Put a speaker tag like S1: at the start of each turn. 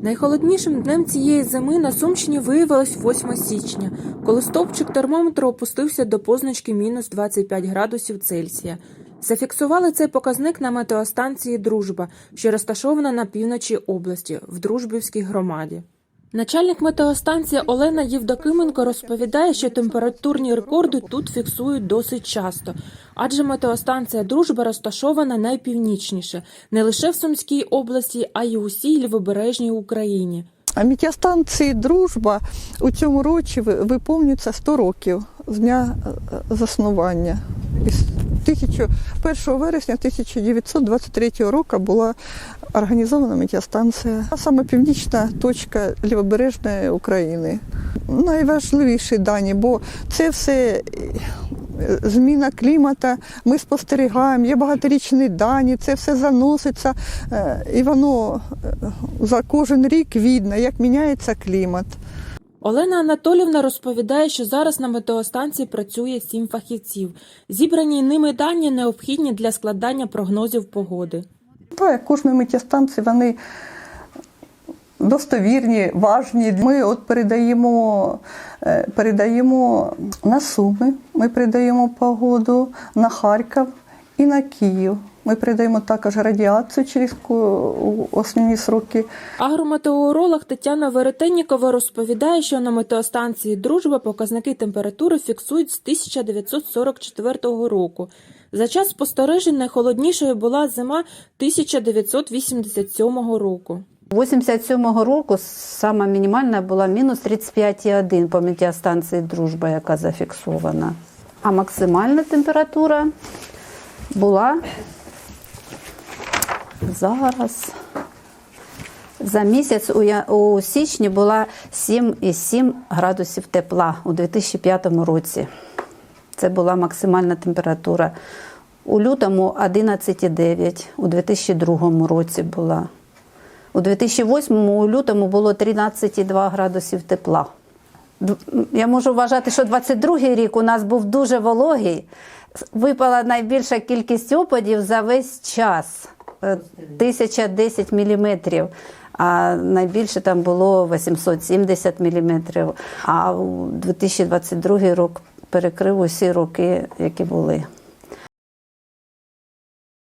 S1: Найхолоднішим днем цієї зими на Сумщині виявилось 8 січня, коли стовпчик термометру опустився до позначки мінус 25 градусів Цельсія. Зафіксували цей показник на метеостанції Дружба, що розташована на півночі області в Дружбівській громаді. Начальник метеостанції Олена Євдокименко розповідає, що температурні рекорди тут фіксують досить часто, адже метеостанція Дружба розташована найпівнічніше не лише в Сумській області, а й у усій лівобережній Україні.
S2: А метеостанції Дружба у цьому році ви- виповнюється 100 років з дня е, заснування. 1000 1 вересня 1923 року була організована метеостанція. А Саме північна точка лівобережної України. Найважливіші дані, бо це все е, зміна клімату, ми спостерігаємо, є багаторічні дані, це все заноситься, е, і воно е, за кожен рік видно, як міняється клімат.
S1: Олена Анатолівна розповідає, що зараз на метеостанції працює сім фахівців. Зібрані ними дані необхідні для складання прогнозів погоди.
S2: Кожної метеостанції вони достовірні, важні. Ми от передаємо, е, передаємо на Суми, ми передаємо погоду на Харків і на Київ. Ми передаємо також радіацію через основні сроки.
S1: Агрометеоролог Тетяна Веретеннікова розповідає, що на метеостанції Дружба показники температури фіксують з 1944 року. За час спостережень найхолоднішою була зима 1987 року.
S3: 87-го року сама мінімальна була мінус 35,1 по метеостанції Дружба, яка зафіксована. А максимальна температура була зараз. За місяць у, січні була 7,7 градусів тепла у 2005 році. Це була максимальна температура. У лютому 11,9, у 2002 році була. У 2008 у лютому було 13,2 градусів тепла. Я можу вважати, що 22-й рік у нас був дуже вологий. Випала найбільша кількість опадів за весь час 1010 міліметрів. А найбільше там було 870 міліметрів. А у 2022 рік перекрив усі роки, які були.